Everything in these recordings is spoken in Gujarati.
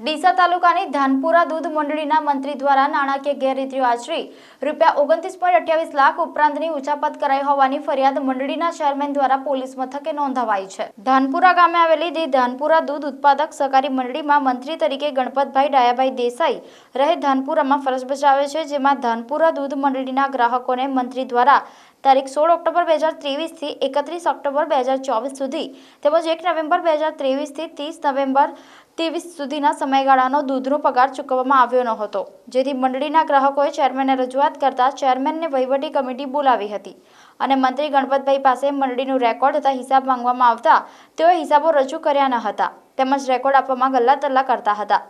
ડીસા તાલુકાની ધાનપુરા દૂધ મંડળીના મંત્રી દ્વારા નાણાકીય ગેરરીતિઓ આચરી રૂપિયા ઓગણત્રીસ પોઈન્ટ અઠ્યાવીસ લાખ ઉપરાંતની ઉચાપત કરાઈ હોવાની ફરિયાદ મંડળીના ચેરમેન દ્વારા પોલીસ મથકે નોંધાવાઈ છે. ધાનપુરા ગામે આવેલી દી ધાનપુરા દૂધ ઉત્પાદક સહકારી મંડળીમાં મંત્રી તરીકે ગણપતભાઈ ડાયાભાઈ દેસાઈ રહે ધાનપુરામાં ફરજ બજાવે છે, જેમાં ધાનપુરા દૂધ મંડળીના ગ્રાહકોને મંત્રી દ્વારા તારીખ સોળ ઓક્ટોબર બે હજાર ત્રેવીસથી એકત્રીસ ઓક્ટોબર બે હજાર ચોવીસ સુધી તેમજ એક નવેમ્બર બે હજાર ત્રેવીસથી ત્રીસ નવેમ્બર ત્રેવીસ સુધીના સમયગાળાનો દૂધનો પગાર ચૂકવવામાં આવ્યો ન હતો. જેથી મંડળીના ગ્રાહકોએ ચેરમેનને રજૂઆત કરતા ચેરમેનને વહીવટી કમિટી બોલાવી હતી અને મંત્રી ગણપતભાઈ પાસે મંડળીનું રેકોર્ડ તથા હિસાબ માંગવામાં આવતા તેઓએ હિસાબો રજૂ કર્યા ન હતા. તેમજ રેકોર્ડ આપવામાં ગલ્લા તલ્લા કરતા હતા.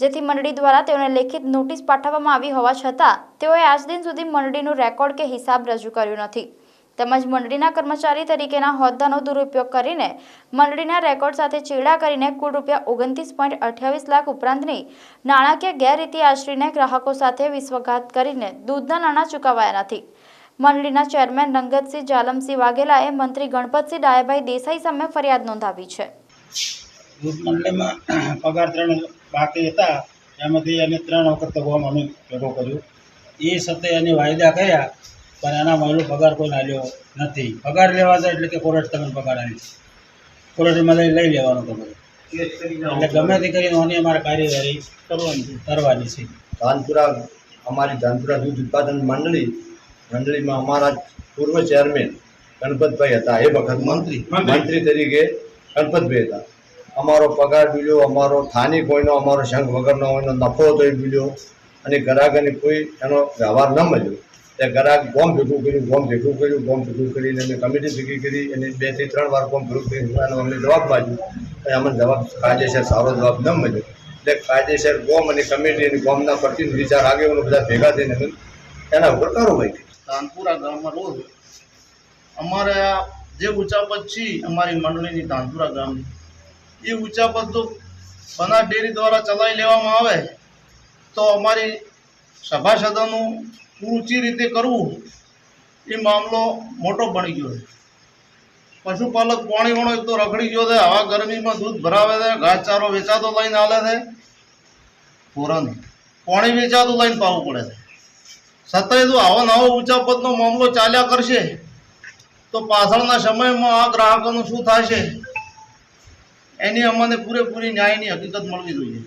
જેથી મંડળી દ્વારા તેઓને લેખિત નોટિસ પાઠવવામાં આવી હોવા છતાં, તેઓએ આજ દિન સુધી મંડળીનું રેકોર્ડ કે હિસાબ રજૂ કર્યું નથી. તેમજ મંડળીના કર્મચારી તરીકેના હોદ્દાનો દુરુપયોગ કરીને મંડળીના રેકોર્ડ સાથે ચેડા કરીને કુલ રૂપિયા ઓગણત્રીસ પોઈન્ટ અઠ્યાવીસ લાખ ઉપરાંતની નાણાકીય ગેરરીતિ આશરીને ગ્રાહકો સાથે વિશ્વઘાત કરીને દૂધના નાણાં ચૂકવાયા નથી. મંડળીના ચેરમેન રંગતસિંહ જાલમસિંહ વાઘેલાએ મંત્રી ગણપતસિંહ ડાયાભાઈ દેસાઈ સામે ફરિયાદ નોંધાવી છે. દૂધ મંડળીમાં પગાર ત્રણ બાકી હતા. એમાંથી એને ત્રણ વખત તો ગોમ અમે ભેગો કર્યો. એ સત્ય એને વાયદા કર્યા પણ એના મહિલો પગાર કોઈ આવ્યો નથી. પગાર લેવા જાય એટલે કે કોર્ટ તમે પગાર આવી કોર્ટમાં લઈ લઈ લેવાનો તમારે એટલે ગમે તે કરીને આની અમારે કાર્યવાહી કરવાની કરવાની છે. ધાનપુરા અમારી ધાનપુરા દૂધ ઉત્પાદન મંડળી મંડળીમાં અમારા પૂર્વ ચેરમેન ગણપતભાઈ હતા. એ વખત મંત્રી. મંત્રી તરીકે ગણપતભાઈ હતા. અમારો પગાર બીલ્યો, અમારો થાની કોઈનો, અમારો શંખ વગરનો હોયનો નફો હતો એ બીલ્યો. અને ગ્રાહકને કોઈ એનો વ્યવહાર ન મળ્યો. તે ગ્રાહક ગોમ ભેગું કર્યું, ગોમ ભેગું કર્યું, ગોમ ભેગું કરીને અમે કમિટી ભેગી કરી અને બેથી ત્રણ વાર ગોમ ભેગું કરી એનો અમને જવાબ અને અમને જવાબ કાયદેસર સારો જવાબ ન મળ્યો. એટલે કાયદેસર ગોમ અને કમિટી અને ગોમના પ્રતિનિધિ વિચાર આગેવાનો બધા ભેગા થઈને એના ઉપર કરો કરી. તાનપુરા ગામમાં રોજ અમારા જે ઉચાપત છે, અમારી મંડળીની તાનપુરા ગામની એ ઊંચા જો બનાસ ડેરી દ્વારા ચલાવી લેવામાં આવે, તો અમારી સભાસદોનું ઊંચી રીતે કરવું એ મામલો મોટો બની ગયો છે. પશુપાલક પાણી વણો તો રખડી ગયો છે, હવા ગરમીમાં દૂધ ભરાવે છે, ઘાસચારો વેચાતો લઈને હાલે છે. પૂરણ પાણી વેચાતું લઈને પાવું પડે છે. છતાંય જો આવો નવો ઉચાપતનો મામલો ચાલ્યા કરશે, તો પાછળના સમયમાં આ ગ્રાહકોનું શું થશે? એની અમને પૂરેપૂરી ન્યાયની હકીકત મળવી જોઈએ.